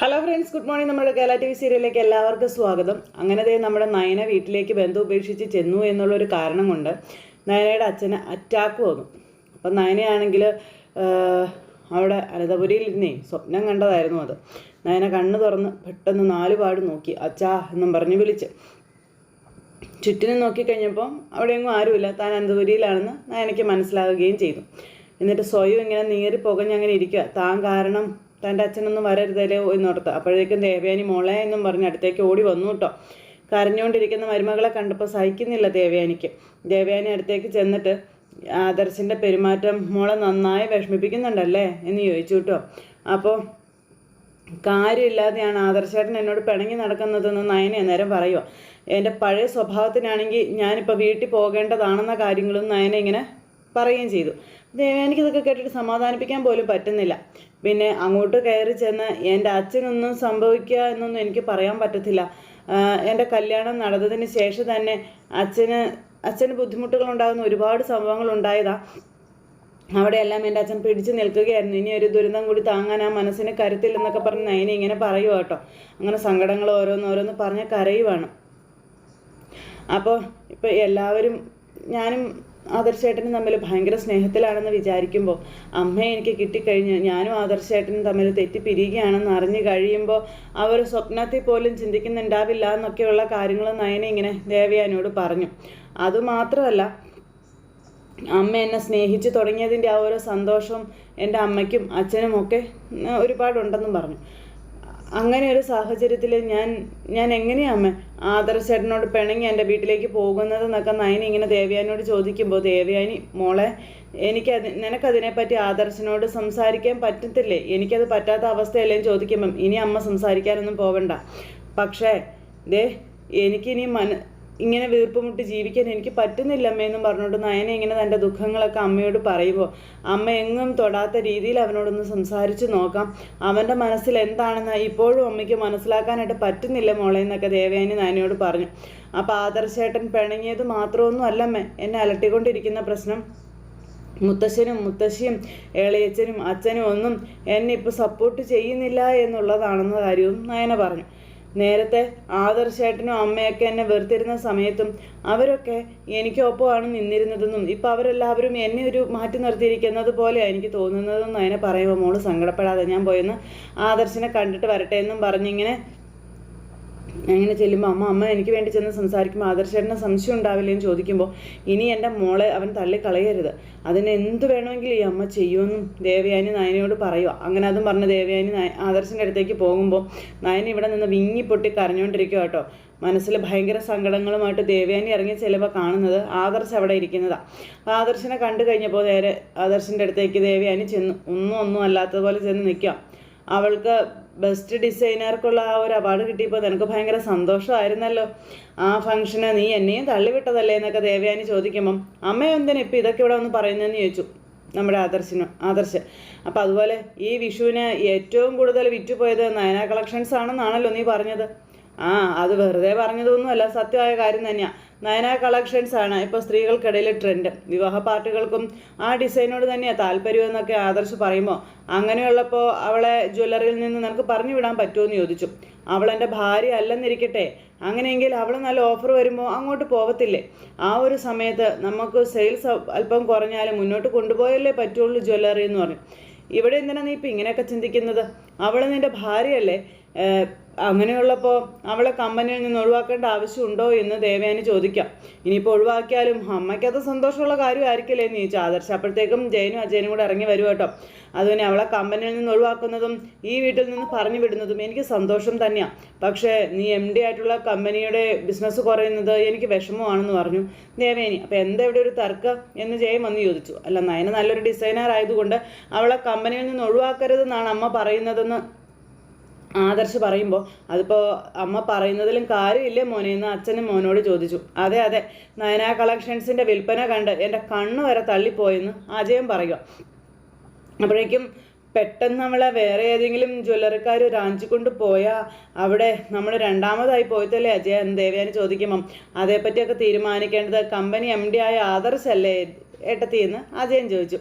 Hello friends good morning നമ്മുടെ Kerala T V സീരിയലിലേക്ക് എല്ലാവർക്കും സ്വാഗതം. അങ്ങനെ ദേ നമ്മുടെ നയന വീട്ടിലേക്ക് ബന്ധു ഉപേക്ഷിച്ച് ചെന്നു എന്നുള്ളൊരു കാരണം കൊണ്ട് നയനയുടെ അച്ഛന് അറ്റാക്ക് വന്നു. അപ്പം നയനയാണെങ്കിൽ അവിടെ അനന്തപുരിയിൽ ഇരുന്നേ സ്വപ്നം കണ്ടതായിരുന്നു അത്. നയന കണ്ണ് തുറന്ന് പെട്ടെന്ന് നാലുപാട് നോക്കി അച്ഛാ എന്നും പറഞ്ഞ് വിളിച്ച്. ചുറ്റിനും നോക്കിക്കഴിഞ്ഞപ്പം അവിടെയെങ്ങും ആരുമില്ല. താൻ അനന്തപുരിയിലാണെന്ന് നയനയ്ക്ക് മനസ്സിലാവുകയും ചെയ്തു. എന്നിട്ട് സ്വയം ഇങ്ങനെ നീറി പുകഞ്ഞങ്ങനെ ഇരിക്കുക താൻ കാരണം തന്റെ അച്ഛനൊന്നും വരരുതല്ലേ എന്നോർത്ത് അപ്പോഴേക്കും ദേവയാനി മോളെ എന്നും പറഞ്ഞ് അടുത്തേക്ക് ഓടി വന്നു കേട്ടോ. കരഞ്ഞുകൊണ്ടിരിക്കുന്ന മരുമകളെ കണ്ടപ്പോൾ സഹിക്കുന്നില്ല ദേവയാനിക്ക്. ദേവയാനി അടുത്തേക്ക് ചെന്നിട്ട് ആദർശിന്റെ പെരുമാറ്റം മോളെ നന്നായി വിഷമിപ്പിക്കുന്നുണ്ടല്ലേ? എന്ന് ചോദിച്ചു കേട്ടോ. അപ്പോൾ കാര്യമില്ലാതെയാണ് ആദർശേട്ടൻ എന്നോട് പിണങ്ങി നടക്കുന്നതെന്ന് നയന നേരം പറയുക എന്റെ പഴയ സ്വഭാവത്തിനാണെങ്കിൽ ഞാനിപ്പോൾ വീട്ടിൽ പോകേണ്ടതാണെന്ന കാര്യങ്ങളും നയന ഇങ്ങനെ പറയുകയും ചെയ്തു. ദേവയാനിക്ക് ഇതൊക്കെ കേട്ടിട്ട് സമാധാനിപ്പിക്കാൻ പോലും പറ്റുന്നില്ല. പിന്നെ അങ്ങോട്ട് കയറി ചെന്ന് എന്റെ അച്ഛനൊന്നും സംഭവിക്കുക എന്നൊന്നും എനിക്ക് പറയാൻ പറ്റത്തില്ല. എന്റെ കല്യാണം നടന്നതിന് ശേഷം തന്നെ അച്ഛന് അച്ഛന് ബുദ്ധിമുട്ടുകൾ ഉണ്ടാകുന്ന ഒരുപാട് സംഭവങ്ങൾ ഉണ്ടായതാ. അവിടെയെല്ലാം എന്റെ അച്ഛൻ പിടിച്ചു നിൽക്കുകയായിരുന്നു. ഇനി ഒരു ദുരന്തം കൂടി താങ്ങാൻ ആ മനസ്സിന് കരുത്തില്ലെന്നൊക്കെ പറഞ്ഞ് നയനെ ഇങ്ങനെ പറയുക കേട്ടോ. അങ്ങനെ സങ്കടങ്ങൾ ഓരോന്നോരോന്ന് ഓരോന്ന് പറഞ്ഞ് കരയുവാണ്. അപ്പോൾ ഇപ്പോൾ എല്ലാവരും ഞാനും ആദർശേട്ടനും തമ്മിൽ ഭയങ്കര സ്നേഹത്തിലാണെന്ന് വിചാരിക്കുമ്പോൾ അമ്മയെ എനിക്ക് കിട്ടിക്കഴിഞ്ഞ് ഞാനും ആദർശേട്ടനും തമ്മിൽ തെറ്റിപ്പിരിയുകയാണെന്ന് അറിഞ്ഞു കഴിയുമ്പോൾ അവർ സ്വപ്നത്തിൽ പോലും ചിന്തിക്കുന്നുണ്ടാവില്ല എന്നൊക്കെയുള്ള കാര്യങ്ങൾ നയന ഇങ്ങനെ ദേവയാനോട് പറഞ്ഞു. അതുമാത്രമല്ല അമ്മ എന്നെ സ്നേഹിച്ചു തുടങ്ങിയതിന്റെ ആ ഒരു സന്തോഷം എന്റെ അമ്മയ്ക്കും അച്ഛനും ഒക്കെ ഒരുപാടുണ്ടെന്നും പറഞ്ഞു. അങ്ങനെ ഒരു സാഹചര്യത്തിൽ ഞാൻ ഞാൻ എങ്ങനെയാ അമ്മ? ആദർശേട്ടനോട് പിണങ്ങി എന്റെ വീട്ടിലേക്ക് പോകുന്നതെന്നൊക്കെ നയനി ഇങ്ങനെ ദേവയാനിയോട് ചോദിക്കുമ്പോൾ ദേവയാനി മോളെ എനിക്ക് എനിക്കത് നിനക്കതിനെപ്പറ്റി ആദർശനോട് സംസാരിക്കാൻ പറ്റത്തില്ലേ? എനിക്കത് പറ്റാത്ത അവസ്ഥയല്ലേ? ചോദിക്കുമ്പം ഇനി അമ്മ സംസാരിക്കാനൊന്നും പോവണ്ട. പക്ഷേ ദേ എനിക്കിനി മന ഇങ്ങനെ വീർപ്പുമുട്ടി ജീവിക്കാൻ എനിക്ക് പറ്റുന്നില്ല അമ്മയെന്നും പറഞ്ഞുകൊണ്ട് നയന ഇങ്ങനെ തന്റെ ദുഃഖങ്ങളൊക്കെ അമ്മയോട് പറയുമ്പോൾ അമ്മ എങ്ങും തൊടാത്ത രീതിയിൽ അവനോടൊന്ന് സംസാരിച്ച് നോക്കാം. അവന്റെ മനസ്സിൽ എന്താണെന്ന് ഇപ്പോഴും അമ്മയ്ക്ക് മനസ്സിലാക്കാനായിട്ട് പറ്റുന്നില്ല മോളെ എന്നൊക്കെ ദേവയാനി നയനയോട് പറഞ്ഞു. അപ്പോൾ ആദർശേട്ടൻ പിണങ്ങിയത് മാത്രമൊന്നും അല്ലമ്മേ എന്നെ അലട്ടിക്കൊണ്ടിരിക്കുന്ന പ്രശ്നം. മുത്തശ്ശനും മുത്തശ്ശിയും ഏളയച്ചനും അച്ഛനും ഒന്നും എന്നെ ഇപ്പോൾ സപ്പോർട്ട് ചെയ്യുന്നില്ല എന്നുള്ളതാണെന്ന കാര്യവും നയന പറഞ്ഞു. നേരത്തെ ആദർശേട്ടനും അമ്മയൊക്കെ എന്നെ വെറുത്തിരുന്ന സമയത്തും അവരൊക്കെ എനിക്കൊപ്പമാണ് നിന്നിരുന്നതെന്നും ഇപ്പം അവരെല്ലാവരും എന്നെ ഒരു മാറ്റി നിർത്തിയിരിക്കുന്നത് പോലെയാണ് എനിക്ക് തോന്നുന്നതെന്നും അതിനെ പറയുമ്പോൾ മോൾ സങ്കടപ്പെടാതെ ഞാൻ പോയെന്ന് ആദർശനെ കണ്ടിട്ട് വരട്ടെ എന്നും പറഞ്ഞിങ്ങനെ അങ്ങനെ ചെല്ലുമ്പോൾ അമ്മ അമ്മ എനിക്ക് വേണ്ടി ചെന്ന് സംസാരിക്കുമ്പോൾ ആദർശേട്ടന് സംശയം ഉണ്ടാവില്ലേ? എന്ന് ചോദിക്കുമ്പോൾ ഇനി എന്റെ മോളെ അവൻ തള്ളിക്കളയരുത് അതിന് എന്ത് വേണമെങ്കിലും ഈ അമ്മ ചെയ്യുമെന്നും ദേവയാനി നയനയോട് പറയുക അങ്ങനെ അതും പറഞ്ഞ് ദേവയാനി ആദർശന്റെ അടുത്തേക്ക് പോകുമ്പോൾ നയന ഇവിടെ നിന്ന് വിങ്ങി പൊട്ടി കരഞ്ഞുകൊണ്ടിരിക്കുക കേട്ടോ. മനസ്സിൽ ഭയങ്കര സങ്കടങ്ങളുമായിട്ട് ദേവയാനി ഇറങ്ങി ചെല്ലുമ്പോൾ കാണുന്നത് ആദർശ് അവിടെ ഇരിക്കുന്നതാണ് ആദർശിനെ കണ്ടു കഴിഞ്ഞപ്പോൾ നേരെ ആദർശിന്റെ അടുത്തേക്ക് ദേവയാനി ചെന്നു ഒന്നും ഒന്നും അല്ലാത്തതുപോലെ ചെന്ന് നിൽക്കാം. അവൾക്ക് ബെസ്റ്റ് ഡിസൈനർക്കുള്ള ആ ഒരു അവാർഡ് കിട്ടിയപ്പോൾ നിനക്ക് ഭയങ്കര സന്തോഷമായിരുന്നല്ലോ. ആ ഫംഗ്ഷന് നീ എന്നെയും തള്ളിവിട്ടതല്ലേ എന്നൊക്കെ ദേവയാനി ചോദിക്കുമ്പം അമ്മ ഇപ്പം ഇതൊക്കെ ഇവിടെ ഒന്ന് പറയുന്നതെന്ന് ചോദിച്ചു നമ്മുടെ ആദർശിന് ആദർശ്. അപ്പം അതുപോലെ ഈ വിഷുവിന് ഏറ്റവും കൂടുതൽ വിറ്റുപോയത് നയന കളക്ഷൻസ് ആണെന്നാണല്ലോ നീ പറഞ്ഞത്. ആ അത് വെറുതെ പറഞ്ഞതൊന്നുമല്ല സത്യമായ കാര്യം തന്നെയാണ് നയന കളക്ഷൻസ് ആണ് ഇപ്പോൾ സ്ത്രീകൾക്കിടയിൽ ട്രെൻഡ്. വിവാഹ പാർട്ടികൾക്കും ആ ഡിസൈനോട് തന്നെയാണ് താല്പര്യമെന്നൊക്കെ ആദർശ് പറയുമ്പോൾ അങ്ങനെയുള്ളപ്പോൾ അവളെ ജ്വല്ലറിയിൽ നിന്ന് നിനക്ക് പറഞ്ഞു വിടാൻ പറ്റുമോ എന്ന് ചോദിച്ചു. അവൾ എന്റെ ഭാര്യ അല്ലെന്നിരിക്കട്ടെ അങ്ങനെയെങ്കിൽ അവൾ നല്ല ഓഫർ വരുമ്പോൾ അങ്ങോട്ട് പോകത്തില്ലേ ആ ഒരു സമയത്ത് നമുക്ക് സെയിൽസ് അല്പം കുറഞ്ഞാലും മുന്നോട്ട് കൊണ്ടുപോയല്ലേ പറ്റുള്ളൂ ജ്വല്ലറി എന്ന് പറഞ്ഞു. ഇവിടെ എന്തിനാ നീ ഇപ്പം ഇങ്ങനെയൊക്കെ ചിന്തിക്കുന്നത്? അവൾ നിന്റെ ഭാര്യയല്ലേ? അങ്ങനെയുള്ളപ്പോൾ അവളെ കമ്പനിയിൽ നിന്ന് ഒഴിവാക്കേണ്ട ആവശ്യമുണ്ടോ എന്ന് ദേവയാനി ചോദിക്കാം. ഇനിയിപ്പോൾ ഒഴിവാക്കിയാലും അമ്മയ്ക്കത് സന്തോഷമുള്ള കാര്യമായിരിക്കില്ലേ ചോദിച്ചു ആദർശം അപ്പോഴത്തേക്കും ജയനും അജയനും കൂടെ ഇറങ്ങി വരും കേട്ടോ. അതുപോലെ അവളെ കമ്പനിയിൽ നിന്ന് ഒഴിവാക്കുന്നതും ഈ വീട്ടിൽ നിന്ന് പറഞ്ഞു വിടുന്നതും എനിക്ക് സന്തോഷം തന്നെയാണ് പക്ഷേ നീ എം ഡി ആയിട്ടുള്ള കമ്പനിയുടെ ബിസിനസ് കുറയുന്നത് എനിക്ക് വിഷമമാണെന്ന് പറഞ്ഞു ദേവേനി അപ്പോൾ എന്താ ഇവിടെ ഒരു തർക്കം എന്ന് ജയൻ വന്ന് ചോദിച്ചു. അല്ല നയന നല്ലൊരു ഡിസൈനർ ആയതുകൊണ്ട് അവളെ കമ്പനിയിൽ നിന്ന് ഒഴിവാക്കരുതെന്നാണ് അമ്മ പറയുന്നതെന്ന് ആദർശ് പറയുമ്പോൾ അതിപ്പോൾ അമ്മ പറയുന്നതിലും കാര്യമില്ലേ മോനെ? എന്ന് അച്ഛനും മോനോട് ചോദിച്ചു. അതെ അതെ. നയന കളക്ഷൻസിന്റെ വിൽപ്പന കണ്ട് എന്റെ കണ്ണ് വരെ തള്ളിപ്പോയെന്ന് അജയൻ പറയുക അപ്പോഴേക്കും പെട്ടെന്ന് നമ്മളെ വേറെ ഏതെങ്കിലും ജ്വല്ലറിക്കാർ റാഞ്ചിക്കൊണ്ട് പോയാൽ അവിടെ നമ്മൾ രണ്ടാമതായി പോയതല്ലേ അജയ ദേവയാനി ചോദിക്കുമ്പം അതേപ്പറ്റിയൊക്കെ തീരുമാനിക്കേണ്ടത് കമ്പനി എം ഡി ആയ ആദർശല്ലേ ഏട്ടത്തിയെന്ന്? അജയൻ ചോദിച്ചു.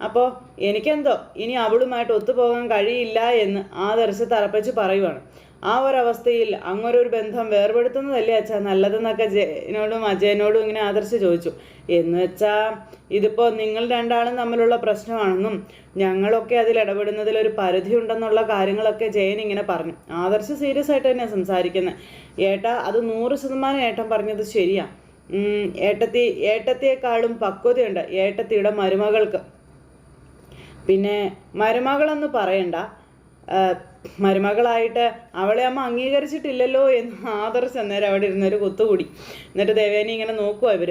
അപ്പോൾ എനിക്കെന്തോ ഇനി അവളുമായിട്ട് ഒത്തുപോകാൻ കഴിയില്ല എന്ന് ആദർശ് തറപ്പിച്ച് പറയുവാണ്. ആ ഒരവസ്ഥയിൽ അങ്ങനൊരു ബന്ധം വേർപെടുത്തുന്നതല്ലേ അച്ഛാ? നല്ലതെന്നൊക്കെ ജയനോടും അജയനോടും ഇങ്ങനെ ആദർശ ചോദിച്ചു. എന്ന് വെച്ചാൽ ഇതിപ്പോൾ നിങ്ങൾ രണ്ടാളും തമ്മിലുള്ള പ്രശ്നമാണെന്നും ഞങ്ങളൊക്കെ അതിൽ ഇടപെടുന്നതിൽ ഒരു പരിധി ഉണ്ടെന്നുള്ള കാര്യങ്ങളൊക്കെ ജയൻ ഇങ്ങനെ പറഞ്ഞു. ആദർശ സീരിയസ് ആയിട്ട് തന്നെയാണ് സംസാരിക്കുന്നത് ഏട്ടാ അത് നൂറ് ശതമാനം ഏട്ടൻ പറഞ്ഞത് ശരിയാ. ഉം, ഏട്ടത്തി ഏട്ടത്തിയേക്കാളും പക്വതയുണ്ട് ഏട്ടത്തിയുടെ മരുമകൾക്ക്. പിന്നെ മരുമകളെന്ന് പറയണ്ട. മരുമകളായിട്ട് അവളെ അമ്മ അംഗീകരിച്ചിട്ടില്ലല്ലോ എന്ന് ആദർശ് അന്നേരം അവിടെ ഇരുന്നൊരു കുത്തുകൂടി. എന്നിട്ട് ദേവേനി ഇങ്ങനെ നോക്കുക ഇവർ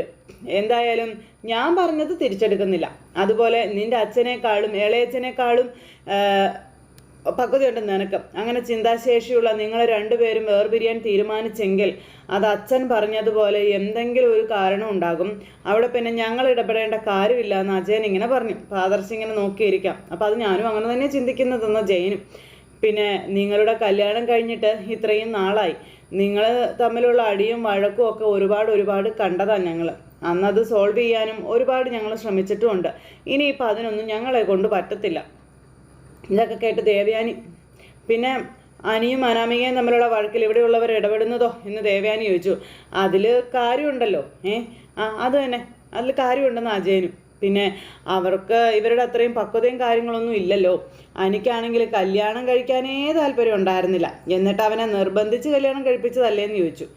എന്തായാലും ഞാൻ പറഞ്ഞത് തിരിച്ചെടുക്കുന്നില്ല. അതുപോലെ നിന്റെ അച്ഛനേക്കാളും ഇളയച്ചനേക്കാളും ആ, പക്വതയുണ്ട് നിനക്ക്. അങ്ങനെ ചിന്താശേഷിയുള്ള നിങ്ങൾ രണ്ടുപേരും വേർപിരിയാൻ തീരുമാനിച്ചെങ്കിൽ അത് അച്ഛൻ പറഞ്ഞതുപോലെ എന്തെങ്കിലും ഒരു കാരണം ഉണ്ടാകും. അവിടെ പിന്നെ ഞങ്ങൾ ഇടപെടേണ്ട കാര്യമില്ല എന്ന് അജയൻ ഇങ്ങനെ പറഞ്ഞു. ഫാദർ ഇങ്ങനെ നോക്കിയിരിക്കാം. അപ്പോൾ അത് ഞാനും അങ്ങനെ തന്നെ ചിന്തിക്കുന്നതെന്ന് ജയനും. പിന്നെ നിങ്ങളുടെ കല്യാണം കഴിഞ്ഞിട്ട് ഇത്രയും നാളായി. നിങ്ങൾ തമ്മിലുള്ള അടിയും വഴക്കും ഒക്കെ ഒരുപാട് ഒരുപാട് കണ്ടതാണ് ഞങ്ങൾ അന്നത് സോൾവ് ചെയ്യാനും ഒരുപാട് ഞങ്ങൾ ശ്രമിച്ചിട്ടുമുണ്ട്. ഇനിയിപ്പോൾ അതിനൊന്നും ഞങ്ങളെ കൊണ്ട് പറ്റത്തില്ല. ഇതൊക്കെ കേട്ട് ദേവയാനി. പിന്നെ അനിയും അനാമികയും തമ്മിലുള്ള വഴക്കിൽ ഇവിടെയുള്ളവർ ഇടപെടുന്നതോ എന്ന് ദേവയാനി ചോദിച്ചു. അതിൽ കാര്യമുണ്ടല്ലോ ഏ? ആ അത് തന്നെ. അതിൽ കാര്യമുണ്ടെന്ന് അജയനും. പിന്നെ അവർക്ക് ഇവരുടെ അത്രയും പക്വതയും കാര്യങ്ങളൊന്നും ഇല്ലല്ലോ. അനിക്കാണെങ്കിൽ കല്യാണം കഴിക്കാനേ താല്പര്യം ഉണ്ടായിരുന്നില്ല. എന്നിട്ട് അവനെ നിർബന്ധിച്ച് കല്യാണം കഴിപ്പിച്ചതല്ലേ എന്ന് ചോദിച്ചു.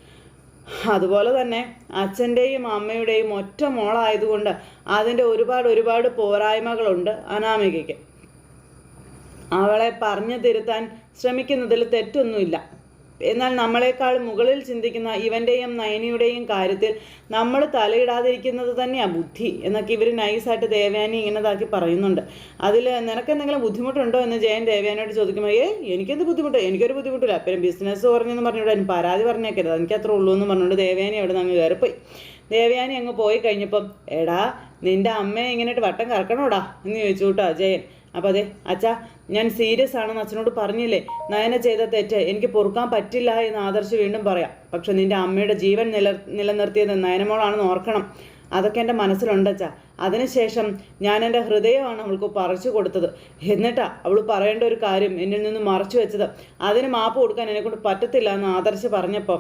അതുപോലെ തന്നെ അച്ഛന്റെയും അമ്മയുടെയും ഒറ്റ മോളായതുകൊണ്ട് അതിന്റെ ഒരുപാട് ഒരുപാട് പോരായ്മകളുണ്ട് അനാമികയ്ക്ക്. അവളെ പറഞ്ഞു തിരുത്താൻ ശ്രമിക്കുന്നതിൽ തെറ്റൊന്നുമില്ല. എന്നാൽ നമ്മളെക്കാൾ മുകളിൽ ചിന്തിക്കുന്ന ഇവന്റെയും നയനിയുടെയും കാര്യത്തിൽ നമ്മൾ തലയിടാതിരിക്കുന്നത് തന്നെയാണ് ബുദ്ധി എന്നൊക്കെ ഇവർ നൈസായിട്ട് ദേവയാനി ഇങ്ങനെതാക്കി പറയുന്നുണ്ട്. അതിൽ നിനക്ക് എന്തെങ്കിലും ബുദ്ധിമുട്ടുണ്ടോ എന്ന് ജയൻ ദേവയാനിയോട് ചോദിക്കുമ്പോൾ ഏ എനിക്കെന്ത് ബുദ്ധിമുട്ട്? എനിക്കൊരു ബുദ്ധിമുട്ടില്ല. പിന്നെ ബിസിനസ് പറഞ്ഞെന്ന് പറഞ്ഞുകൊണ്ട് എനിക്ക് പരാതി പറഞ്ഞേക്കരുത്. എനിക്ക് അത്ര ഉള്ളൂ എന്ന് പറഞ്ഞുകൊണ്ട് ദേവയാനി അവിടെ നിന്ന് അങ്ങ് കയറിപ്പോയി. ദേവയാനി അങ്ങ് പോയി കഴിഞ്ഞപ്പം എടാ നിന്റെ അമ്മയെ ഇങ്ങനെയിട്ട് വട്ടം കറക്കണോടാ? എന്ന് ചോദിച്ചു കേട്ടോ ജയൻ. അപ്പോൾ അതെ അച്ഛാ ഞാൻ സീരിയസ് ആണെന്ന് അച്ഛനോട് പറഞ്ഞില്ലേ? നയന ചെയ്ത തെറ്റ് എനിക്ക് പൊറുക്കാൻ പറ്റില്ല എന്ന് ആദർശ് വീണ്ടും പറയാം. പക്ഷെ നിന്റെ അമ്മയുടെ ജീവൻ നില നിലനിർത്തിയത് നയനമോളാണെന്ന് ഓർക്കണം. അതൊക്കെ എന്റെ മനസ്സിലുണ്ട് അച്ഛാ. അതിനുശേഷം ഞാൻ എന്റെ ഹൃദയമാണ് അവൾക്ക് പറിച്ചു കൊടുത്തത്. എന്നിട്ടാ അവൾ പറയേണ്ട ഒരു കാര്യം എന്നിൽ നിന്ന് മറച്ചു വെച്ചത്. അതിന് മാപ്പ് കൊടുക്കാൻ എന്നെക്കൊണ്ട് പറ്റത്തില്ല എന്ന് ആദർശ് പറഞ്ഞപ്പോൾ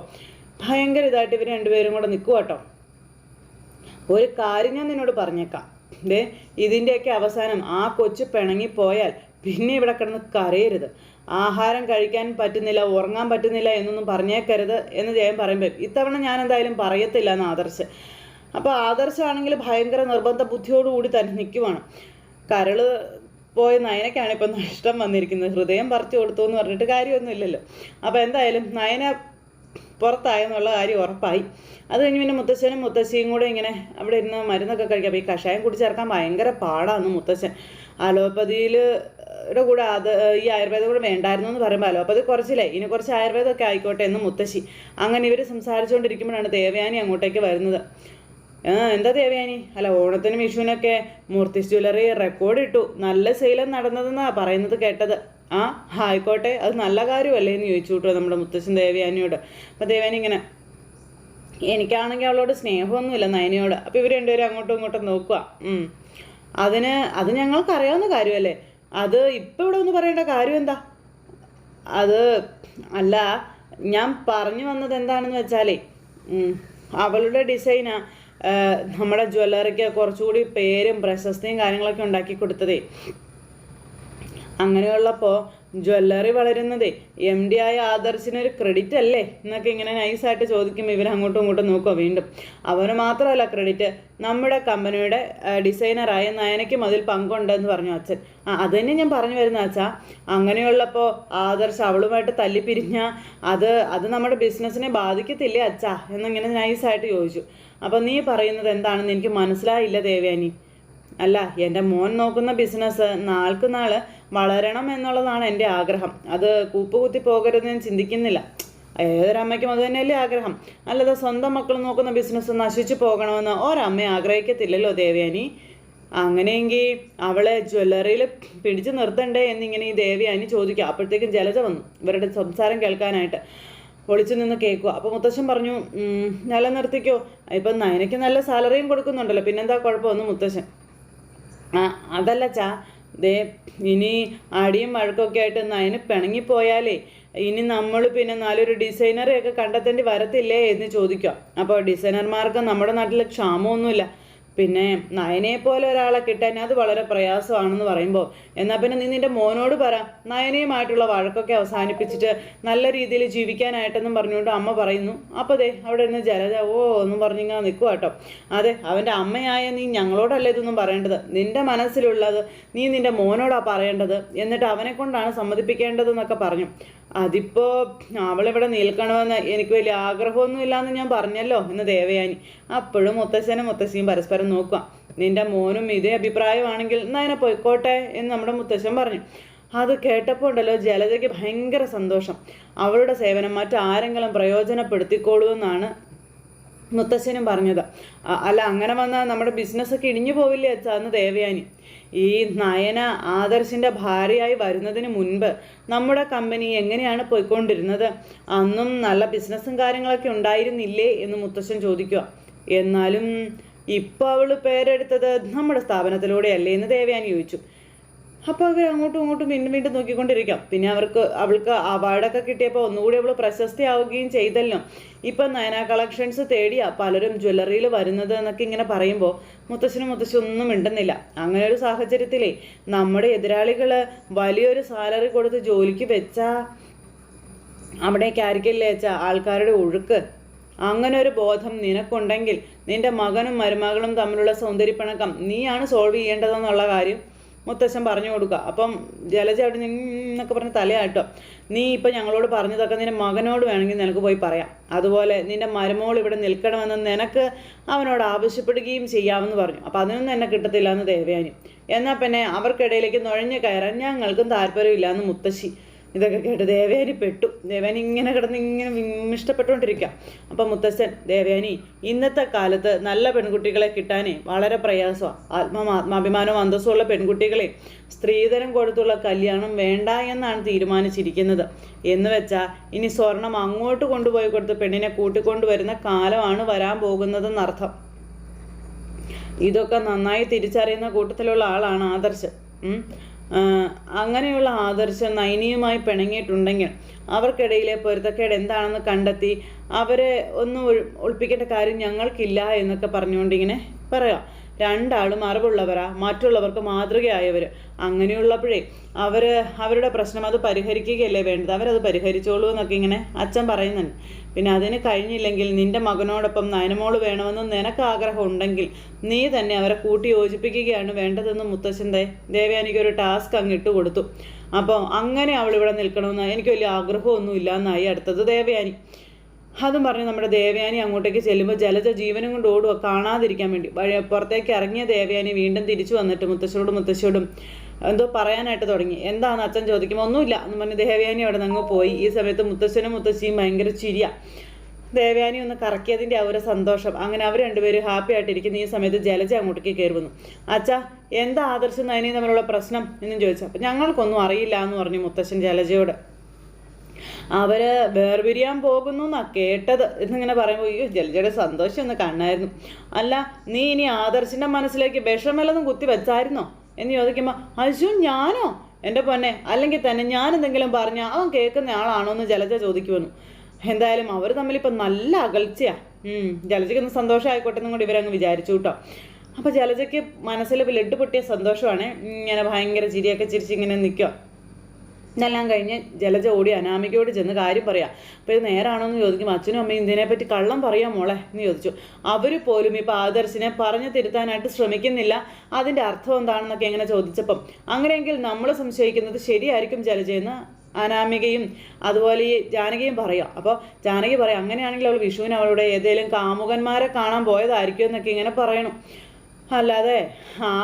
ഭയങ്കര ഇതായിട്ട് ഇവർ രണ്ടുപേരും കൂടെ നിൽക്കുക ഒരു കാര്യം ഞാൻ നിന്നോട് പറഞ്ഞേക്കാം. ദേ ഇതിന്റെയൊക്കെ അവസാനം ആ കൊച്ചു പിണങ്ങിപ്പോയാൽ പിന്നെ ഇവിടെ കിടന്ന് കരയരുത്. ആഹാരം കഴിക്കാൻ പറ്റുന്നില്ല ഉറങ്ങാൻ പറ്റുന്നില്ല എന്നൊന്നും പറഞ്ഞേക്കരുത് എന്ന് ജയൻ പറയുമ്പോൾ ഇത്തവണ ഞാൻ എന്തായാലും പറയത്തില്ല എന്ന് ആദർശ്. അപ്പോൾ ആദർശാണെങ്കിൽ ഭയങ്കര നിർബന്ധ ബുദ്ധിയോടുകൂടി തന്നെ നിൽക്കുവാണ് കരൾ പോയ നയനക്കാണ് ഇപ്പം നഷ്ടം വന്നിരിക്കുന്നത്. ഹൃദയം പറിച്ചു കൊടുത്തു എന്ന് പറഞ്ഞിട്ട് കാര്യമൊന്നുമില്ലല്ലോ. അപ്പോൾ എന്തായാലും നയന പുറത്തായെന്നുള്ള കാര്യം ഉറപ്പായി. അത് കഴിഞ്ഞ് പിന്നെ മുത്തശ്ശനും മുത്തശ്ശിയും കൂടെ ഇങ്ങനെ അവിടെ ഇരുന്ന് മരുന്നൊക്കെ കഴിക്കാം അപ്പോൾ ഈ കഷായം കുടിച്ചേർക്കാൻ ഭയങ്കര പാടാണ് മുത്തശ്ശൻ അലോപ്പതിയിൽ യുടെ കൂടെ അത് ഈ ആയുർവേദം കൂടെ വേണ്ടായിരുന്നു എന്ന് പറയുമ്പോൾ അലോപ്പതി കുറച്ചില്ലേ ഇനി കുറച്ച് ആയുർവേദമൊക്കെ ആയിക്കോട്ടെ എന്ന് മുത്തശ്ശി. അങ്ങനെ ഇവർ സംസാരിച്ചുകൊണ്ടിരിക്കുമ്പോഴാണ് ദേവയാനി അങ്ങോട്ടേക്ക് വരുന്നത്. ആ എന്താ ദേവയാനി? അല്ല ഓണത്തിനും വിഷുവിനൊക്കെ മൂർത്തി ജ്വല്ലറി റെക്കോർഡ് ഇട്ടു. നല്ല സെയിലും നടന്നതെന്നാണ് പറയുന്നത് കേട്ടത്. ആ ആയിക്കോട്ടെ. അത് നല്ല കാര്യമല്ലേ എന്ന് ചോദിച്ചു കേട്ടോ നമ്മുടെ മുത്തശ്ശൻ ദേവയാനിയോട്. അപ്പം ദേവയാനി ഇങ്ങനെ എനിക്കാണെങ്കിൽ അവളോട് സ്നേഹമൊന്നുമില്ല നയനിയോട്. അപ്പോൾ ഇവർ രണ്ടുപേരും അങ്ങോട്ടും ഇങ്ങോട്ടും നോക്കുക. അതിന് അത് ഞങ്ങൾക്കറിയാവുന്ന കാര്യമല്ലേ? അത് ഇപ്പം ഇവിടെ ഒന്ന് പറയേണ്ട കാര്യം എന്താ? അത് അല്ല ഞാൻ പറഞ്ഞു വന്നത് എന്താണെന്ന് വെച്ചാലേ അവളുടെ ഡിസൈനാ നമ്മുടെ ജ്വല്ലറിക്ക് കുറച്ചുകൂടി പേരും പ്രശസ്തിയും കാര്യങ്ങളൊക്കെ ഉണ്ടാക്കി കൊടുത്തതേ. അങ്ങനെയുള്ളപ്പോൾ ജ്വല്ലറി വളരുന്നത് എം ഡി ആയ ആദർശിനൊരു ക്രെഡിറ്റ് അല്ലേ? എന്നൊക്കെ ഇങ്ങനെ നൈസായിട്ട് ചോദിക്കുമ്പോൾ ഇവർ അങ്ങോട്ടും ഇങ്ങോട്ടും നോക്കുക വീണ്ടും. അവന് മാത്രമല്ല ക്രെഡിറ്റ് നമ്മുടെ കമ്പനിയുടെ ഡിസൈനറായ നയനയ്ക്കും അതിൽ പങ്കുണ്ടെന്ന് പറഞ്ഞു അച്ഛൻ. ആ അത് തന്നെ ഞാൻ പറഞ്ഞു വരുന്ന അച്ഛാ. അങ്ങനെയുള്ളപ്പോൾ ആദർശ് അവളുമായിട്ട് തല്ലിപ്പിരിഞ്ഞ അത് അത് നമ്മുടെ ബിസിനസ്സിനെ ബാധിക്കത്തില്ലേ അച്ഛാ? എന്നിങ്ങനെ നൈസായിട്ട് ചോദിച്ചു. അപ്പോൾ നീ പറയുന്നത് എന്താണെന്ന് എനിക്ക് മനസ്സിലായില്ല ദേവയാനി. അല്ല എന്റെ മോൻ നോക്കുന്ന ബിസിനസ് നാൾക്ക് നാൾ വളരണം എന്നുള്ളതാണ് എന്റെ ആഗ്രഹം. അത് കൂപ്പുകുത്തി ഞാൻ ചിന്തിക്കുന്നില്ല. ഏതൊരമ്മയ്ക്കും അത് തന്നെയല്ലേ ആഗ്രഹം. അല്ലാതെ സ്വന്തം മക്കൾ നോക്കുന്ന ബിസിനസ് നശിച്ചു പോകണമെന്ന് ഒരമ്മ ആഗ്രഹിക്കത്തില്ലല്ലോ ദേവയാനി. അങ്ങനെയെങ്കിൽ അവളെ ജ്വല്ലറിയിൽ പിടിച്ചു നിർത്തണ്ടേ എന്നിങ്ങനെ ഈ ദേവയാനി ചോദിക്കുക അപ്പോഴത്തേക്കും ജലജ വന്നു ഇവരുടെ സംസാരം കേൾക്കാനായിട്ട്. ഒളിച്ചു നിന്ന് കേൾക്കുക. അപ്പോൾ മുത്തശ്ശൻ പറഞ്ഞു "ഉം, നിലനിർത്തിക്കോ. ഇപ്പം നയനയ്ക്ക് നല്ല സാലറിയും കൊടുക്കുന്നുണ്ടല്ലോ. പിന്നെന്താ കുഴപ്പമൊന്നും മുത്തശ്ശൻ അതല്ല ചാ. ദേ ഇനി അടിയും വഴക്കൊക്കെ ആയിട്ട് നയന് പിണങ്ങിപ്പോയാലേ ഇനി നമ്മൾ പിന്നെ നല്ലൊരു ഡിസൈനറെയൊക്കെ കണ്ടെത്തേണ്ടി വരത്തില്ലേ എന്ന് ചോദിക്കുക അപ്പോൾ ഡിസൈനർമാർക്ക് നമ്മുടെ നാട്ടിൽ ക്ഷാമമൊന്നുമില്ല. പിന്നെ നയനെ പോലെ ഒരാളെ കിട്ടാൻ അത് വളരെ പ്രയാസമാണെന്ന് പറയുമ്പോൾ എന്നാൽ പിന്നെ നീ നിന്റെ മോനോട് പറ. നയനയുമായിട്ടുള്ള വഴക്കൊക്കെ അവസാനിപ്പിച്ചിട്ട് നല്ല രീതിയിൽ ജീവിക്കാനായിട്ടെന്നും പറഞ്ഞുകൊണ്ട് അമ്മ പറയുന്നു. അപ്പോൾ അതെ അവിടെ നിന്ന് ജലജ ഓ എന്നും പറഞ്ഞിങ്ങനെ നിൽക്കുക കേട്ടോ. അതെ അവന്റെ അമ്മയായ നീ ഞങ്ങളോടല്ല ഇതൊന്നും പറയേണ്ടത്? നിന്റെ മനസ്സിലുള്ളത് നീ നിന്റെ മോനോടാ പറയേണ്ടത്? എന്നിട്ട് അവനെ കൊണ്ടാണ് സമ്മതിപ്പിക്കേണ്ടതെന്നൊക്കെ പറഞ്ഞു. അതിപ്പോ അവളിവിടെ നിൽക്കണമെന്ന് എനിക്ക് വലിയ ആഗ്രഹമൊന്നും ഇല്ലാന്ന് ഞാൻ പറഞ്ഞല്ലോ എന്ന് ദേവയാനി. അപ്പോഴും മുത്തശ്ശനും മുത്തശ്ശിയും പരസ്പരം നോക്കുക. നിന്റെ മോനും ഇതേ അഭിപ്രായമാണെങ്കിൽ എന്നാ പോയിക്കോട്ടെ എന്ന് നമ്മുടെ മുത്തശ്ശൻ പറഞ്ഞു. അത് കേട്ടപ്പോൾ ഉണ്ടല്ലോ ജലജയ്ക്ക് ഭയങ്കര സന്തോഷം. അവളുടെ സേവനം മറ്റാരെങ്കിലും പ്രയോജനപ്പെടുത്തിക്കോളൂ എന്നാണ് മുത്തശ്ശനും പറഞ്ഞത്. അല്ല അങ്ങനെ വന്നാൽ നമ്മുടെ ബിസിനസ്സൊക്കെ ഇടിഞ്ഞു പോവില്ലേ അച്ഛാ എന്ന് ദേവയാനി. ഈ നയന ആദർശിന്റെ ഭാര്യയായി വരുന്നതിന് മുൻപ് നമ്മുടെ കമ്പനി എങ്ങനെയാണ് പോയിക്കൊണ്ടിരുന്നത്? അന്നും നല്ല ബിസിനസ്സും കാര്യങ്ങളൊക്കെ ഉണ്ടായിരുന്നില്ലേ എന്ന് മുത്തശ്ശൻ ചോദിക്കുക. എന്നാലും ഇപ്പോൾ അവൾ പേരെടുത്തത് നമ്മുടെ സ്ഥാപനത്തിലൂടെയല്ലേ എന്ന് ദേവയാൻ ചോദിച്ചു. അപ്പോൾ അവർ അങ്ങോട്ടും ഇങ്ങോട്ടും വീണ്ടും വീണ്ടും നോക്കിക്കൊണ്ടിരിക്കാം. പിന്നെ അവർക്ക് അവൾക്ക് അവാർഡൊക്കെ കിട്ടിയപ്പോൾ ഒന്നുകൂടി അവൾ പ്രശസ്തിയാവുകയും ചെയ്തല്ലോ. ഇപ്പം നയന കളക്ഷൻസ് തേടിയാ പലരും ജ്വല്ലറിയിൽ വരുന്നത് എന്നൊക്കെ ഇങ്ങനെ പറയുമ്പോൾ മുത്തശ്ശനും മുത്തശ്ശി ഒന്നും മിണ്ടുന്നില്ല. അങ്ങനെ ഒരു സാഹചര്യത്തിലേ നമ്മുടെ എതിരാളികൾ വലിയൊരു സാലറി കൊടുത്ത് ജോലിക്ക് വെച്ചാൽ അവിടേക്ക് ആയിരിക്കില്ലേ വെച്ചാൽ ആൾക്കാരുടെ ഒഴുക്ക് അങ്ങനെ ഒരു ബോധം നിനക്കുണ്ടെങ്കിൽ നിന്റെ മകനും മരുമകളും തമ്മിലുള്ള സൗന്ദര്യപ്പിണക്കം നീയാണ് സോൾവ് ചെയ്യേണ്ടതെന്നുള്ള കാര്യം മുത്തശ്ശൻ പറഞ്ഞു കൊടുക്കുക. അപ്പം ജലജ അവിടെ നിന്നൊക്കെ പറഞ്ഞ തലയാട്ടോ. നീ ഇപ്പം ഞങ്ങളോട് പറഞ്ഞതൊക്കെ നിന്റെ മകനോട് വേണമെങ്കിൽ നിനക്ക് പോയി പറയാം. അതുപോലെ നിന്റെ മരുമോൾ ഇവിടെ നിൽക്കണമെന്ന് നിനക്ക് അവനോട് ആവശ്യപ്പെടുകയും ചെയ്യാമെന്ന് പറഞ്ഞു. അപ്പം അതിനൊന്നും എന്നെ കിട്ടത്തില്ല എന്ന് ദേവയാനി. എന്നാൽ പിന്നെ അവർക്കിടയിലേക്ക് നുഴഞ്ഞു കയറാൻ ഞങ്ങൾക്കും താല്പര്യമില്ല എന്ന് മുത്തശ്ശി ഇതൊക്കെ കേട്ട് ദേവയാനി പെട്ടു. ദേവയാനി ഇങ്ങനെ കിടന്ന് ഇങ്ങനെ ഇഷ്ടപ്പെട്ടുകൊണ്ടിരിക്കുക അപ്പം മുത്തശ്ശൻ ദേവയാനി ഇന്നത്തെ കാലത്ത് നല്ല പെൺകുട്ടികളെ കിട്ടാനേ വളരെ പ്രയാസമാണ് ആത്മ ആത്മാഭിമാനവും അന്തസ്സുമുള്ള പെൺകുട്ടികളെ സ്ത്രീധനം കൊടുത്തുള്ള കല്യാണം വേണ്ട എന്നാണ് തീരുമാനിച്ചിരിക്കുന്നത്. എന്ന് വെച്ചാൽ ഇനി സ്വർണം അങ്ങോട്ട് കൊണ്ടുപോയി കൊടുത്ത് പെണ്ണിനെ കൂട്ടിക്കൊണ്ടുവരുന്ന കാലമാണ് വരാൻ പോകുന്നതെന്നർത്ഥം. ഇതൊക്കെ നന്നായി തിരിച്ചറിയുന്ന കൂട്ടത്തിലുള്ള ആളാണ് ആദർശ്. അങ്ങനെയുള്ള ആദർശം നൈനിയുമായി പിണങ്ങിയിട്ടുണ്ടെങ്കിൽ അവർക്കിടയിലെ പൊരുത്തക്കേട് എന്താണെന്ന് കണ്ടെത്തി അവരെ ഒന്നും ഒളിപ്പിക്കേണ്ട കാര്യം ഞങ്ങൾക്കില്ല എന്നൊക്കെ പറഞ്ഞുകൊണ്ട് ഇങ്ങനെ പറയാം. രണ്ടാളും അറിവുള്ളവരാ മറ്റുള്ളവർക്ക് മാതൃകയായവർ അങ്ങനെയുള്ളപ്പോഴേ അവർ അവരുടെ പ്രശ്നം അത് പരിഹരിക്കുകയല്ലേ വേണ്ടത്? അവരത് പരിഹരിച്ചോളൂ എന്നൊക്കെ ഇങ്ങനെ അച്ഛൻ പറയുന്നുണ്ട്. പിന്നെ അതിന് കഴിഞ്ഞില്ലെങ്കിൽ നിന്റെ മകനോടൊപ്പം നയനമോൾ വേണമെന്ന് നിനക്ക് ആഗ്രഹം ഉണ്ടെങ്കിൽ നീ തന്നെ അവരെ കൂട്ടി യോജിപ്പിക്കുകയാണ് വേണ്ടതെന്ന് മുത്തശ്ശന്റെ ദേവയാനിക്ക് ഒരു ടാസ്ക് അങ്ങ് ഇട്ട് കൊടുത്തു. അപ്പോൾ അങ്ങനെ അവൾ ഇവിടെ നിൽക്കണമെന്ന് എനിക്ക് വലിയ ആഗ്രഹമൊന്നും ഇല്ല എന്നായി അടുത്തത് ദേവയാനി. അതും പറഞ്ഞ് നമ്മുടെ ദേവയാനി അങ്ങോട്ടേക്ക് ചെല്ലുമ്പോൾ ജലജ ജീവനും കൊണ്ട് ഓടുക കാണാതിരിക്കാൻ വേണ്ടി. പുറത്തേക്ക് ഇറങ്ങിയ ദേവയാനി വീണ്ടും തിരിച്ചു വന്നിട്ട് മുത്തശ്ശോടും മുത്തശ്ശിയോടും എന്തോ പറയാനായിട്ട് തുടങ്ങി. എന്താണെന്ന് അച്ഛൻ ചോദിക്കുമ്പോൾ ഒന്നുമില്ല. എന്ന് പറഞ്ഞ് ദേവയാനി അവിടെ നിന്ന് പോയി. ഈ സമയത്ത് മുത്തശ്ശനും മുത്തശ്ശിയും ഭയങ്കര ചിരിയ. ദേവയാനി ഒന്ന് കറക്കിയതിന്റെ ആ സന്തോഷം. അങ്ങനെ അവർ രണ്ടുപേരും ഹാപ്പി ആയിട്ടിരിക്കുന്ന. ഈ സമയത്ത് ജലജ അങ്ങോട്ടേക്ക് കയറി വന്നു. അച്ഛാ എന്താ ആദർശം നയനയും തമ്മിലുള്ള പ്രശ്നം? എന്നും ചോദിച്ചു. അപ്പം ഞങ്ങൾക്കൊന്നും അറിയില്ല എന്ന് പറഞ്ഞു മുത്തശ്ശൻ ജലജയോട്. അവർ വേർപിരിയാൻ പോകുന്നു എന്നാ കേട്ടത്. എന്നിങ്ങനെ പറയുമ്പോൾ അയ്യോ ജലജയുടെ സന്തോഷം ഒന്ന് കാണായിരുന്നു അല്ല നീ ഇനി ആദർശിന്റെ മനസ്സിലേക്ക് വിഷം കുത്തി വെച്ചായിരുന്നോ? എന്ന് ചോദിക്കുമ്പോൾ അശു ഞാനോ? എന്റെ പൊന്നെ അല്ലെങ്കിൽ തന്നെ ഞാൻ എന്തെങ്കിലും പറഞ്ഞാൽ അവൻ കേൾക്കുന്ന ആളാണോ? എന്ന് ജലജ ചോദിക്കുമെന്നു എന്തായാലും അവർ തമ്മിൽ തമ്മിലിപ്പോൾ നല്ല അകൽച്ചയാ. ഉം, ജലജയ്ക്ക് ഒന്ന് സന്തോഷമായിക്കോട്ടെ എന്നും കൂടി ഇവരങ്ങ് വിചാരിച്ചു കേട്ടോ അപ്പോൾ ജലജയ്ക്ക് മനസ്സിൽ ബ്ലഡ് പൊട്ടിയ സന്തോഷമാണ്. ഇങ്ങനെ ഭയങ്കര ചിരിയൊക്കെ ചിരിച്ചിങ്ങനെ നിൽക്കുക ഇതെല്ലാം കഴിഞ്ഞ് ജലജ ഓടി അനാമികയോട് ചെന്ന് കാര്യം പറയാം. അപ്പോൾ ഇത് നേരാണോ എന്ന് ചോദിക്കും. അച്ഛനും അമ്മയും ഇതിനെപ്പറ്റി കള്ളം പറയാം മോളെ എന്ന് ചോദിച്ചു. അവർ പോലും ഇപ്പോൾ ആദർശിനെ പറഞ്ഞു തിരുത്താനായിട്ട് ശ്രമിക്കുന്നില്ല. അതിന്റെ അർത്ഥം എന്താണെന്നൊക്കെ എങ്ങനെ ചോദിച്ചപ്പം അങ്ങനെയെങ്കിൽ നമ്മൾ സംശയിക്കുന്നത് ശരിയായിരിക്കും ജലജയെന്ന് അനാമികയും അതുപോലെ ഈ ജാനകിയും പറയാം. അപ്പോൾ ജാനകി പറയാം അങ്ങനെയാണെങ്കിൽ അവൾ വിഷുവിന് അവളുടെ ഏതെങ്കിലും കാമുകന്മാരെ കാണാൻ പോയതായിരിക്കും എന്നൊക്കെ ഇങ്ങനെ പറയണം. അല്ലാതെ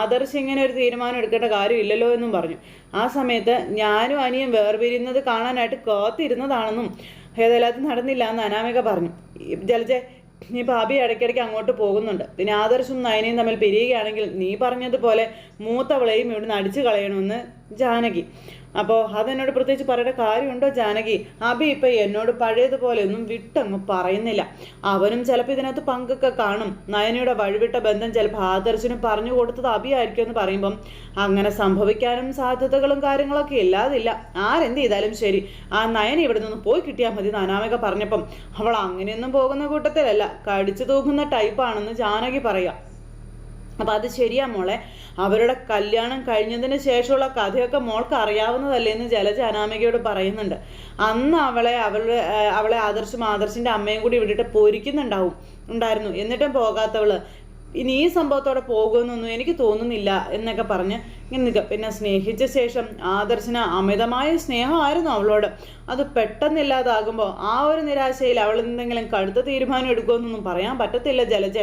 ആദർശ് ഇങ്ങനെ ഒരു തീരുമാനം എടുക്കേണ്ട കാര്യമില്ലല്ലോ എന്നും പറഞ്ഞു. ആ സമയത്ത് ഞാനും അനിയും വേർപിരിയുന്നത് കാണാനായിട്ട് കാത്തിരുന്നതാണെന്നും ഏതായാലും അത് നടന്നില്ല എന്ന് അനാമിക പറഞ്ഞു. ജലജെ നീ ഭാബി ഇടയ്ക്കിടയ്ക്ക് അങ്ങോട്ട് പോകുന്നുണ്ട്. പിന്നെ ആദർശും നയനയും തമ്മിൽ പിരിയുകയാണെങ്കിൽ നീ പറഞ്ഞതുപോലെ മൂത്തവളെയും ഇവിടുന്ന് അടിച്ചു കളയണമെന്ന് ജാനകി. അപ്പോൾ അതെന്നോട് പ്രത്യേകിച്ച് പറയേണ്ട കാര്യമുണ്ടോ ജാനകി? അബി ഇപ്പം എന്നോട് പഴയതുപോലെ ഒന്നും വിട്ടങ്ങ് പറയുന്നില്ല. അവനും ചിലപ്പോൾ ഇതിനകത്ത് പങ്കൊക്കെ കാണും. നയനയുടെ വഴിവിട്ട ബന്ധം ചിലപ്പോൾ ആദർശനും പറഞ്ഞു കൊടുത്തത് അബിയായിരിക്കും എന്ന് പറയുമ്പം അങ്ങനെ സംഭവിക്കാനും സാധ്യതകളും കാര്യങ്ങളൊക്കെ ഇല്ലാതില്ല. ആരെന്ത് ചെയ്താലും ശരി. ആ നയന ഇവിടെ നിന്ന് പോയി കിട്ടിയാൽ മതി നാനാമിക പറഞ്ഞപ്പം. അവൾ അങ്ങനെയൊന്നും പോകുന്ന കൂട്ടത്തിലല്ല. കടിച്ചു തൂക്കുന്ന ടൈപ്പാണെന്ന് ജാനകി പറയാം. അപ്പം അത് ശരിയാ മോളെ. അവരുടെ കല്യാണം കഴിഞ്ഞതിന് ശേഷമുള്ള കഥയൊക്കെ മോൾക്ക് അറിയാവുന്നതല്ലേ എന്ന് ജലജ അനാമികയോട് പറയുന്നുണ്ട്. അന്ന് അവളെ അവളുടെ അവളെ ആദർശം ആദർശിന്റെ അമ്മയും കൂടി വിട്ടിട്ട് പൊരിക്കുന്നുണ്ടാവും ഉണ്ടായിരുന്നു. എന്നിട്ടും പോകാത്തവൾ ഇനി ഈ സംഭവത്തോടെ പോകുമെന്നൊന്നും എനിക്ക് തോന്നുന്നില്ല എന്നൊക്കെ പറഞ്ഞ് ഇങ്ങനെ നിൽക്കുക. പിന്നെ സ്നേഹിച്ച ശേഷം ആദർശന അമിതമായ സ്നേഹമായിരുന്നു അവളോട്. അത് പെട്ടെന്നില്ലാതാകുമ്പോൾ ആ ഒരു നിരാശയിൽ അവൾ എന്തെങ്കിലും കടുത്ത തീരുമാനം എടുക്കുമെന്നൊന്നും പറയാൻ പറ്റത്തില്ല ജലജ.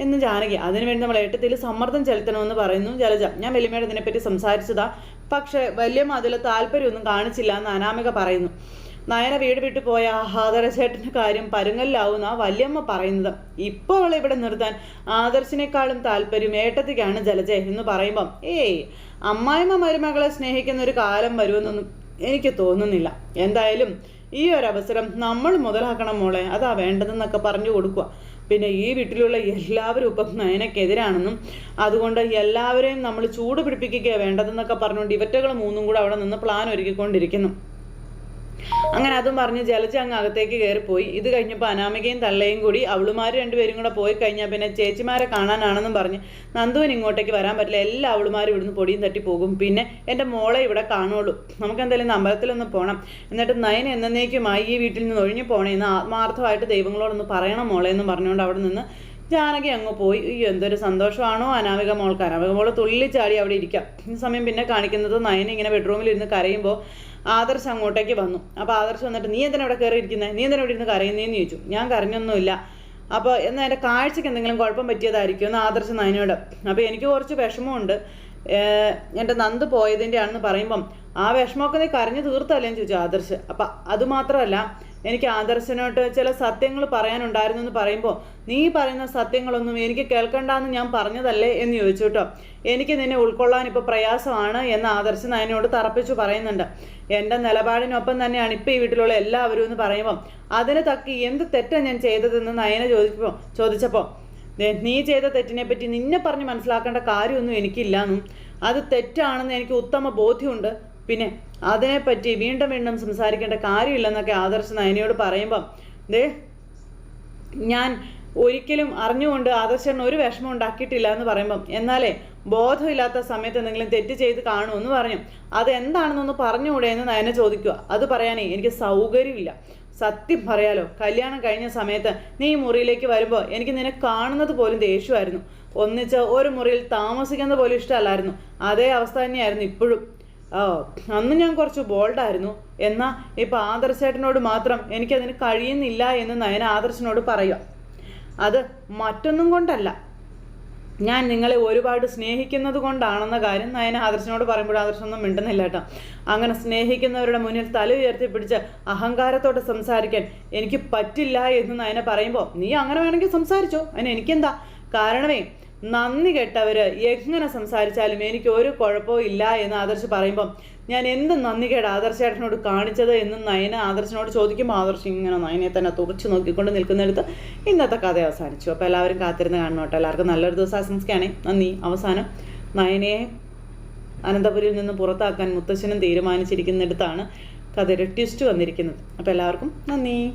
എന്ന് ജാനകി. അതിനുവേണ്ടി നമ്മൾ ഏട്ടത്തിൽ സമ്മർദ്ദം ചെലുത്തണമെന്ന് പറയുന്നു. ജലജ ഞാൻ വലിയമ്മയുടെ ഇതിനെപ്പറ്റി സംസാരിച്ചതാ. പക്ഷേ വല്യമ്മ അതിൽ താല്പര്യമൊന്നും കാണിച്ചില്ല എന്ന് അനാമിക പറയുന്നു. നയന വീട് വിട്ടു പോയ ആദർശേട്ടന്റെ കാര്യം പരുങ്ങലിലാവുന്ന വല്യമ്മ പറയുന്നത്. ഇപ്പോൾ അവളെ ഇവിടെ നിർത്താൻ ആദർശിനേക്കാളും താല്പര്യം ഏട്ടത്തിക്കാണ് ജലജ എന്ന് പറയുമ്പം ഏയ് അമ്മായിമ്മ മരുമകളെ സ്നേഹിക്കുന്ന ഒരു കാലം വരുമെന്നൊന്നും എനിക്ക് തോന്നുന്നില്ല. എന്തായാലും ഈ ഒരു അവസരം നമ്മൾ മുതലാക്കണം മോളെ. അതാ വേണ്ടതെന്നൊക്കെ പറഞ്ഞു കൊടുക്കുക. പിന്നെ ഈ വീട്ടിലുള്ള എല്ലാവരും ഇപ്പം നയനക്കെതിരാണെന്നും അതുകൊണ്ട് എല്ലാവരെയും നമ്മൾ ചൂട് പിടിപ്പിക്കുകയാണ് വേണ്ടതെന്നൊക്കെ പറഞ്ഞുകൊണ്ട് ഇവറ്റകൾ മൂന്നും കൂടെ അവിടെ നിന്ന് പ്ലാൻ ഒരുക്കിക്കൊണ്ടിരിക്കുന്നു. അങ്ങനെ അതും പറഞ്ഞ് ജലജ അങ്ങ് അകത്തേക്ക് കയറിപ്പോയി. ഇത് കഴിഞ്ഞപ്പോൾ അനാമികയും തള്ളയും കൂടി അവളുമാർ രണ്ടുപേരും കൂടെ പോയി കഴിഞ്ഞാൽ പിന്നെ ചേച്ചിമാരെ കാണാനാണെന്നും പറഞ്ഞ് നന്ദുവിന് ഇങ്ങോട്ടേക്ക് വരാൻ പറ്റില്ല. എല്ലാ അവളുമാരും ഇവിടുന്ന് പൊടിയും തട്ടി പോകും. പിന്നെ എന്റെ മോളെ ഇവിടെ കാണുള്ളൂ. നമുക്ക് എന്തായാലും അമ്പലത്തിലൊന്ന് പോകണം എന്നിട്ട് നയൻ എന്നേക്കുമായി ഈ വീട്ടിൽ നിന്ന് ഒഴിഞ്ഞു പോകണേ എന്ന് ആത്മാർത്ഥമായിട്ട് ദൈവങ്ങളോടൊന്ന് പറയണം മോളെ എന്ന് പറഞ്ഞുകൊണ്ട് അവിടെ നിന്ന് ജാനകി അങ്ങ് പോയി. അയ്യോ എന്തൊരു സന്തോഷമാണോ? അനാമിക മോൾക്ക് അനാമിക മോൾ തുള്ളിച്ചാടി അവിടെ ഇരിക്കാം. ഈ സമയം പിന്നെ കാണിക്കുന്നത് നയന ഇങ്ങനെ ബെഡ്റൂമിൽ ഇരുന്ന് കരയുമ്പോൾ ആദർശ് അങ്ങോട്ടേക്ക് വന്നു. അപ്പോൾ ആദർശ് വന്നിട്ട് നീ എന്തിനാ അവിടെ കയറി ഇരിക്കുന്നത് നീ എന്തിനാ ഇവിടെ ഇരുന്ന് കരയുന്നതെന്ന് ചോദിച്ചു. ഞാൻ കരഞ്ഞൊന്നുമില്ല. അപ്പോൾ എന്നാൽ എന്റെ കാഴ്ചയ്ക്ക് എന്തെങ്കിലും കുഴപ്പം പറ്റിയതായിരിക്കും എന്ന് ആദർശ് നയനോട് അപ്പോൾ എനിക്ക് കുറച്ച് വിഷമമുണ്ട്. എന്റെ നന്ദ് പോയതിന്റെ ആണെന്ന് പറയുമ്പം ആ വിഷമമൊക്കെ നീ കരഞ്ഞു തീർത്തല്ലേന്ന് ചോദിച്ചു ആദർശ്. അപ്പം അതുമാത്രമല്ല എനിക്ക് ആദർശനോട്ട് ചില സത്യങ്ങൾ പറയാനുണ്ടായിരുന്നു എന്ന് പറയുമ്പോൾ നീ പറയുന്ന സത്യങ്ങളൊന്നും എനിക്ക് കേൾക്കണ്ടെന്ന് ഞാൻ പറഞ്ഞതല്ലേ? എന്ന് ചോദിച്ചു കേട്ടോ. എനിക്ക് നിന്നെ ഉൾക്കൊള്ളാൻ ഇപ്പോൾ പ്രയാസമാണ് എന്ന് ആദർശൻ അതിനോട് തറപ്പിച്ചു പറയുന്നുണ്ട്. എന്റെ നിലപാടിനൊപ്പം തന്നെയാണ് ഇപ്പോൾ ഈ വീട്ടിലുള്ള എല്ലാവരും എന്ന് പറയുമ്പോൾ അതിന് തക്കി എന്ത് തെറ്റാണ് ഞാൻ ചെയ്തതെന്ന് നയന ചോദിച്ചപ്പോൾ ചോദിച്ചപ്പോൾ നീ ചെയ്ത തെറ്റിനെ പറ്റി നിന്നെ പറഞ്ഞ് മനസ്സിലാക്കേണ്ട കാര്യമൊന്നും എനിക്കില്ലാന്നും അത് തെറ്റാണെന്ന് എനിക്ക് ഉത്തമ ബോധ്യമുണ്ട്. പിന്നെ അതിനെപ്പറ്റി വീണ്ടും വീണ്ടും സംസാരിക്കേണ്ട കാര്യമില്ലെന്നൊക്കെ ആദർശ് നയനയോട് പറയുമ്പം ദേ ഞാൻ ഒരിക്കലും അറിഞ്ഞുകൊണ്ട് ആദർശൻ ഒരു വിഷമം ഉണ്ടാക്കിയിട്ടില്ല എന്ന് പറയുമ്പം എന്നാലേ ബോധമില്ലാത്ത സമയത്ത് എന്തെങ്കിലും തെറ്റ് ചെയ്ത് കാണുമെന്ന് പറഞ്ഞു. അത് എന്താണെന്നൊന്ന് പറഞ്ഞുകൂടെ എന്ന് നയന ചോദിക്കുക. അത് പറയാനേ എനിക്ക് സൗകര്യമില്ല. സത്യം പറയാലോ കല്യാണം കഴിഞ്ഞ സമയത്ത് നീ മുറിയിലേക്ക് വരുമ്പോൾ എനിക്ക് നിന്നെ കാണുന്നത് പോലും ദേഷ്യമായിരുന്നു. ഒന്നിച്ച് ഒരു മുറിയിൽ താമസിക്കുന്നത് പോലും ഇഷ്ടമല്ലായിരുന്നു. അതേ അവസ്ഥ തന്നെയായിരുന്നു ഇപ്പോഴും. അന്ന് ഞാൻ കുറച്ച് ബോൾഡായിരുന്നു എന്നാൽ ഇപ്പം ആദർശേട്ടനോട് മാത്രം എനിക്കതിന് കഴിയുന്നില്ല എന്ന് നയന ആദർശനോട് പറയുക. അത് മറ്റൊന്നും കൊണ്ടല്ല. ഞാൻ നിങ്ങളെ ഒരുപാട് സ്നേഹിക്കുന്നത് കൊണ്ടാണെന്ന കാര്യം നയന ആദർശനോട് പറയുമ്പോൾ ആദർശനൊന്നും മിണ്ടുന്നില്ല കേട്ടോ. അങ്ങനെ സ്നേഹിക്കുന്നവരുടെ മുന്നിൽ തല ഉയർത്തി പിടിച്ച് അഹങ്കാരത്തോടെ സംസാരിക്കാൻ എനിക്ക് പറ്റില്ല എന്ന് നയന പറയുമ്പോൾ നീ അങ്ങനെ വേണമെങ്കിൽ സംസാരിച്ചോ. അതിന് എനിക്കെന്താ? കാരണമേ നന്ദി കെട്ടവർ എങ്ങനെ സംസാരിച്ചാലും എനിക്ക് ഒരു കുഴപ്പവും ഇല്ല എന്ന് ആദർശ് പറയുമ്പം ഞാൻ എന്ത് നന്ദി കേട് ആദർശേട്ടനോട് കാണിച്ചത് എന്ന് നയന ആദർശനോട് ചോദിക്കുമ്പോൾ ആദർശ് ഇങ്ങനെ നയനെ തന്നെ തുറച്ചു നോക്കിക്കൊണ്ട് നിൽക്കുന്നിടത്ത് ഇന്നത്തെ കഥ അവസാനിച്ചു. അപ്പോൾ എല്ലാവരും കാത്തിരുന്ന് കാണണം എല്ലാവർക്കും നല്ലൊരു ദിവസം ആശംസിക്കുകയാണേ. നന്ദി. അവസാനം നയനയെ അനന്തപുരിയിൽ നിന്ന് പുറത്താക്കാൻ മുത്തശ്ശനും തീരുമാനിച്ചിരിക്കുന്നിടത്താണ് കഥയുടെ ട്വിസ്റ്റ് വന്നിരിക്കുന്നത്. അപ്പോൾ എല്ലാവർക്കും നന്ദി.